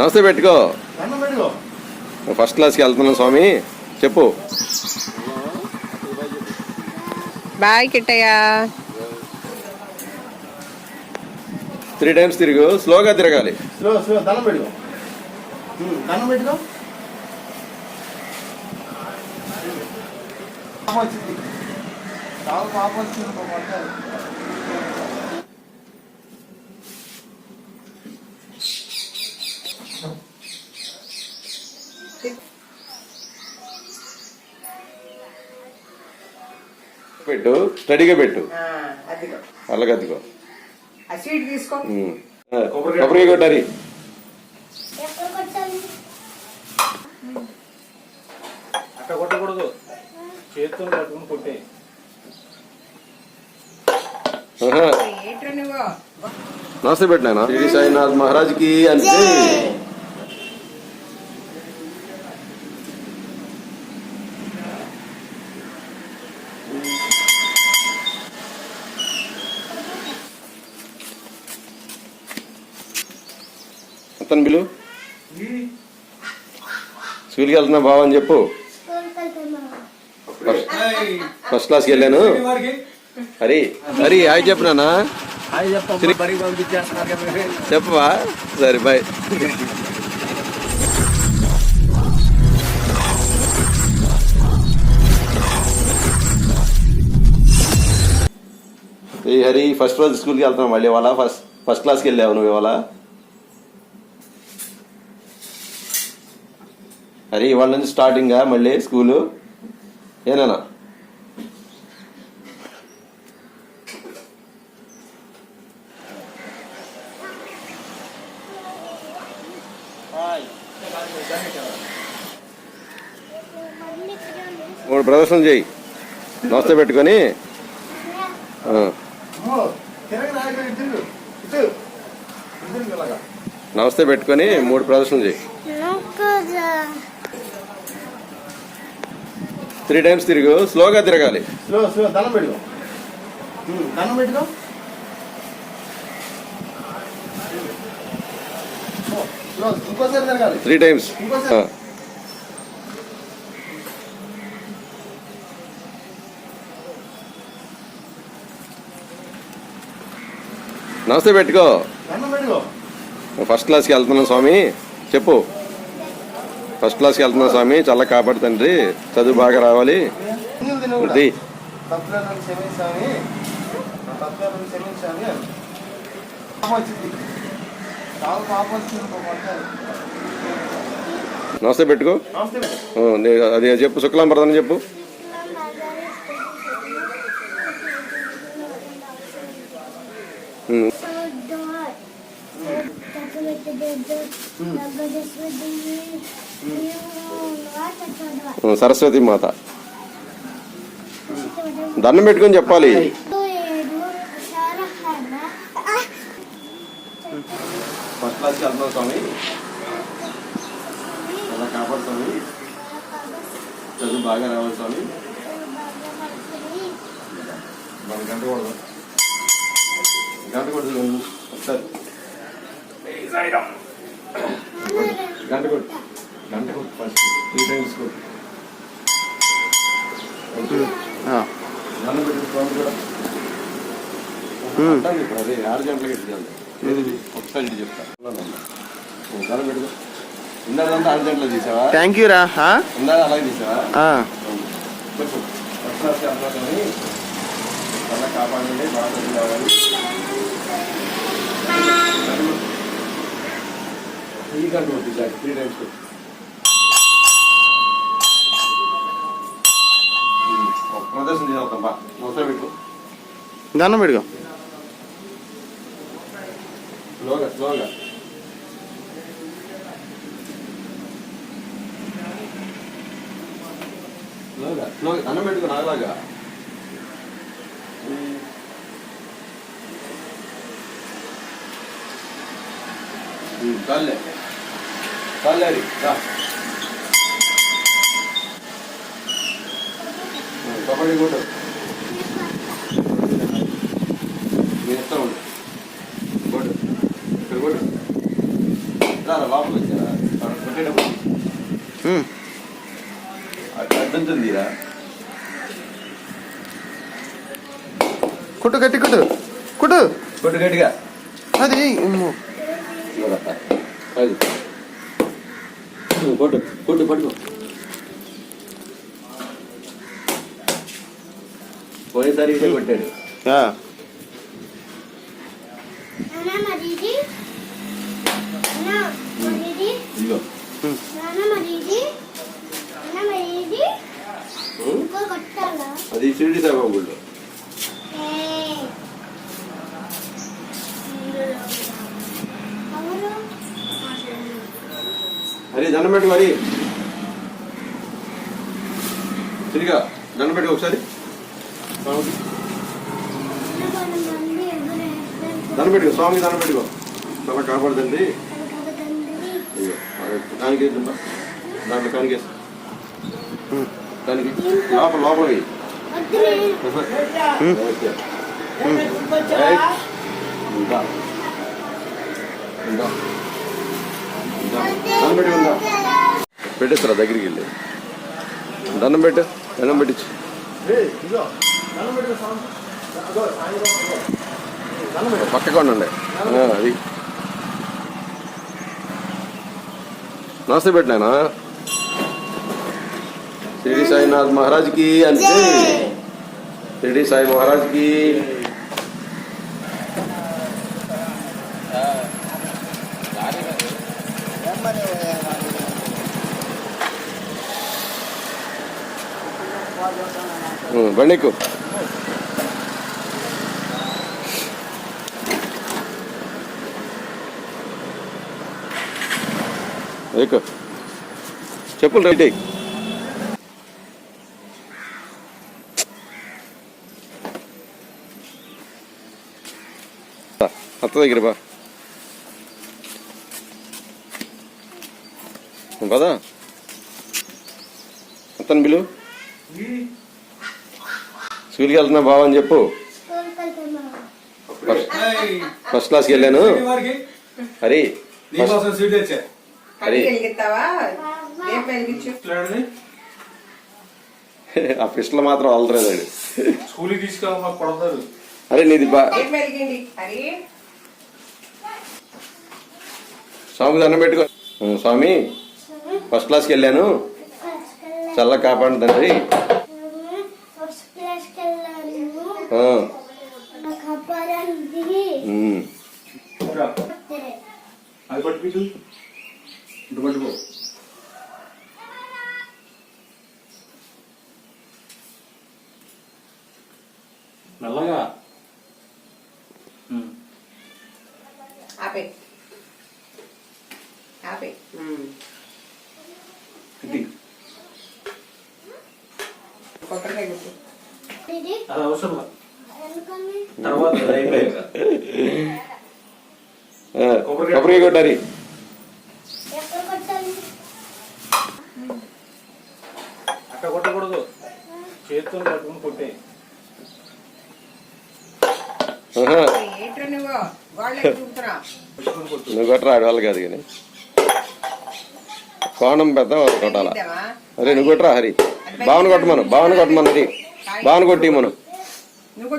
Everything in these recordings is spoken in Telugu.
నమస్తే పెట్టుకో. ఫస్ట్ క్లాస్కి వెళ్తున్నాం స్వామి. చెప్పు. బాయ్ కిట్టయ్య. త్రీ టైమ్స్ తిరుగు. స్లోగా తిరగాలి. స్లో స్లో దండం పెట్టుకో. ఉమ్, దండం పెట్టుకో. పాప వచ్చింది. చాలా పాప వచ్చింది. పెట్టు స్టడీగా పెట్టు. ఆ, అదిగో. కొబ్బరికాయ. కొట్టాలి. అట్ట కొట్టకూడదు. చేతితో పట్టుకుని కొట్టే. ఆహా. ఏంట్రా నువ్వు? నమస్తే పెట్టినా శ్రీ సాయినాథ్ మహారాజ్కి అంటే చెప్తాను బిలు. స్కూల్కి వెళ్తున్నా బావ అని చెప్పు. ఫస్ట్ క్లాస్కి వెళ్ళాను. హరి హరి హాయ్ చెప్పు నాన్న. చెప్పవా? సరే బాయ్ హరి ఫస్ట్ రోజు స్కూల్కి వెళ్తున్నాం మళ్ళీ ఇవాళ? ఫస్ట్ ఫస్ట్ క్లాస్కి వెళ్ళావు నువ్వు ఇవాళ? అరే ఇవాళ నుంచి స్టార్టింగా మళ్ళీ స్కూలు? ఏనా మూడు ప్రదర్శన చేయి. నమస్తే పెట్టుకొని. నమస్తే పెట్టుకొని మూడు ప్రదర్శన చేయి. త్రీ టైమ్స్ తిరుగు స్లోగా తిరగాలి. స్లో స్లో దండం పెట్టుకో. దండం పెట్టుకో. ఓ, స్లో ఇంకోసారి తిరగాలి. Three times. నమస్తే పెట్టుకో. ఫస్ట్ క్లాస్కి వెళ్తున్నాం స్వామి. చెప్పు. ఫస్ట్ క్లాస్కి వెళ్తున్నాం స్వామి చల్ల కాపాడు తండ్రి. చదువు బాగా రావాలి. చాలా. నమస్తే పెట్టుకో. అది చెప్పు శుక్లాంబరదని చెప్పు. ఉమ్, ఉమ్, సరస్వతి మాత. దండం పెట్టుకొని చెప్పాలి. ఫస్ట్ క్లాస్కి వెళ్తున్నాం స్వామి. కాపాడు స్వామి. చదువు బాగా రావాలి స్వామి. మన గంట కొడదాం. గంట కొడుతుంది ఒకసారి. గంట కొట్టు గంట కొట్టు ఫస్ట్ త్రీ టైమ్స్ కొట్టు స్వామి కూడా. అంటాను ఇప్పుడు అదే ఆరు గంటలకి ఒకసారి ఇటు చెప్తా. దండం పెట్టుకో. ఇందాకంతా ఆరు గంటలకు తీసావా? థ్యాంక్ యూ రా ఇందాక అలాగే తీసావా? ఫస్ట్ చాలా కాపాడండి బాగా ఈ కొట్టి జాక్ త్రీ టైమ్స్ ప్రదర్శన చేద్దాం బా. నమస్తే పెట్టు. దండం పెట్టుకో స్లోగా స్లోగా స్లోగా స్లోగా అన్నం పెట్టుకో నాలాగా కాళ్ళే అది రా. కబడ్డీ కొట్టు. నేను ఇస్తా ఉండు. కొట్టు. ఇక్కడ కొట్టు. రా రా, లోపలికి వచ్చా పెట్టేటప్పుడు ఉమ్. అడ్డంతుందిరా కుట్టు గట్టి కుట్టు. కుట్టు. కొట్టు గట్టిగా. అది అమ్మో. అది కొట్టు కొట్టు పట్టుకో. పోయేసారి ఇదే కొట్టాడు. ఇదిగో. అది షిరిడి సాయిబాబా గుళ్ళో. దండం పెట్టు మరి తిరిగా దండం పెట్టు ఒకసారి. దండం పెట్టుకో స్వామికి దండం పెట్టుకో చాలా కాపాడుతుంది ఇదిగో దానికి దాంట్లో కానికి. దానికి లోపల లోపల. ఇంకా ఇంకా ఇంకా. దండం పెట్టి ఉందా పెట్టేస్తారా దగ్గరికి వెళ్ళి. దండం పెట్టు దండం పెట్టించు. పక్కగా ఉండండి. అది. నమస్తే పెట్టినానా షిరిడి సాయినాథ్ మహారాజ్కి అంతే షిరిడి సాయి మహారాజ్కి. బండికు బండి ఎక్కు చెప్పులు రైట్ అత్త దగ్గర బా. పదా అతను బిలు స్కూల్కి వెళ్తున్నా బావ అని చెప్పు. ఫస్ట్ ఫస్ట్ క్లాస్కి వెళ్ళాను. హరి వెలిగించు? ఇట్లాంటిది? ఆ పిస్టల్ మాత్రం స్కూల్కి తీసుకెళ్ళి కొడతారు అరే నీది బా స్వామి దండం పెట్టుకో. స్వామి ఫస్ట్ క్లాస్కి వెళ్ళాను. చల్ల కాపాడు తండ్రి ఫస్ట్ క్లాస్కి వెళ్ళాను ఆ, నాకు అబ్బాయి దిగి ఉం. రా. అది పట్టుకు ఇటు పట్టుకో మెల్లగా. ఆపే. ఆపే. అది అవసరం లే. ఎందుకని తర్వాత అది అయిపోయాక. ఆ, కొబ్బరికాయ కొట్టారి ఎక్కడ కొట్టాలి. అట్ట కొట్టకూడదు. చేతితో పట్టుకుని కొట్టే. ఆహా, ఏంట్రా నువ్వు కొట్టరా? ఆడవాళ్ళు కాదు కానీ. కోణం పెద్ద కొట్టాలా? అరే నువ్వు కొట్టరా హరి? భావన కొట్టమను భావన కొట్టమను హరి. భావన కొట్టి మనం నువ్వు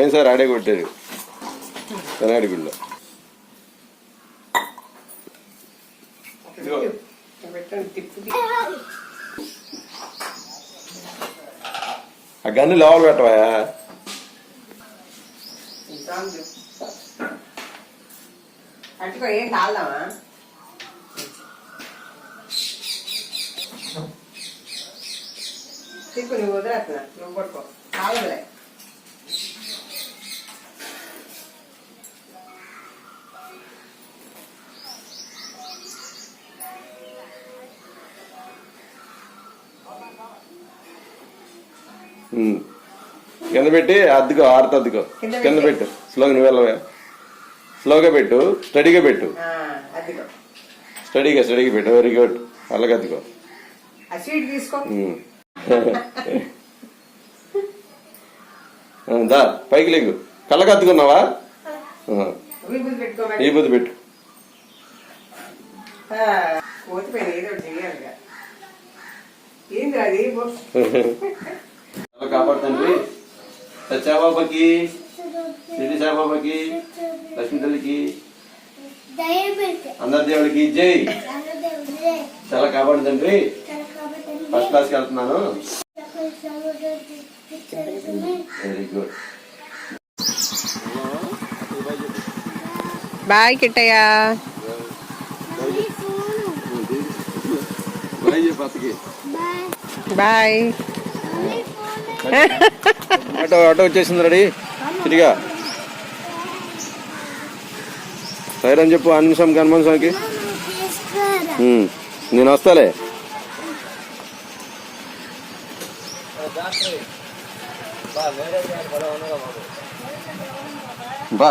పోయినసారి ఆడే కొట్టాడు కనాడి గుళ్ళో ఆ గన్ను లోపల పెట్టవా పట్టుకో ఏం కాల్దామా తిప్పు నువ్వు వదిలేస్తున్నా. నువ్వు పట్టుకో. కాలదులే కింద పెట్టి అద్దుకో ఆరుత అద్దుకో. కింద పెట్టి. స్లోగా నువ్వు వెళ్ళవా. స్లోగా పెట్టు స్టడీగా పెట్టు. స్టడీగా స్టడీగా పెట్టు. Very good um. ఆ, దా పైకి లేగు కళ్ళకద్దుకున్నావా విభూతి పెట్టుకో ఈ బుద్ధి పెట్టు. ఏంది అది? చాలా కాపాడుతండ్రి సత్యాబాబాకి సిరి సాయిబాబాకి లక్ష్మీ తల్లికి అందరి దేవుడికి జై. చాలా కాపాడుతండ్రి ఫస్ట్ క్లాస్కి వెళ్తున్నాను. Very good boy Kittayya. Bye. Bye. Auto auto వచ్చేసింది రెడీ. తిరిగా. అని చెప్పు అన్నిసం హనుమాన్ స్వామికి నేను వస్తాలే. బా.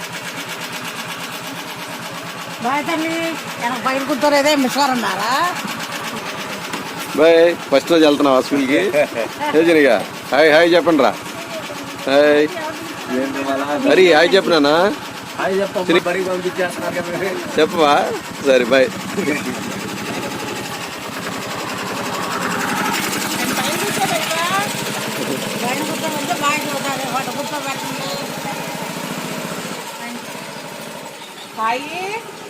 బాయ్ తల్లి. వెనక బాయ్ ఫస్ట్ రోజు వెళ్తున్నావా స్కూల్కి రజనిగా హాయ్ హాయ్ చెప్పండి రా హాయ్. హరి హాయ్ చెప్పినానా? మీరు. చెప్పవా? సరే బాయ్. బయట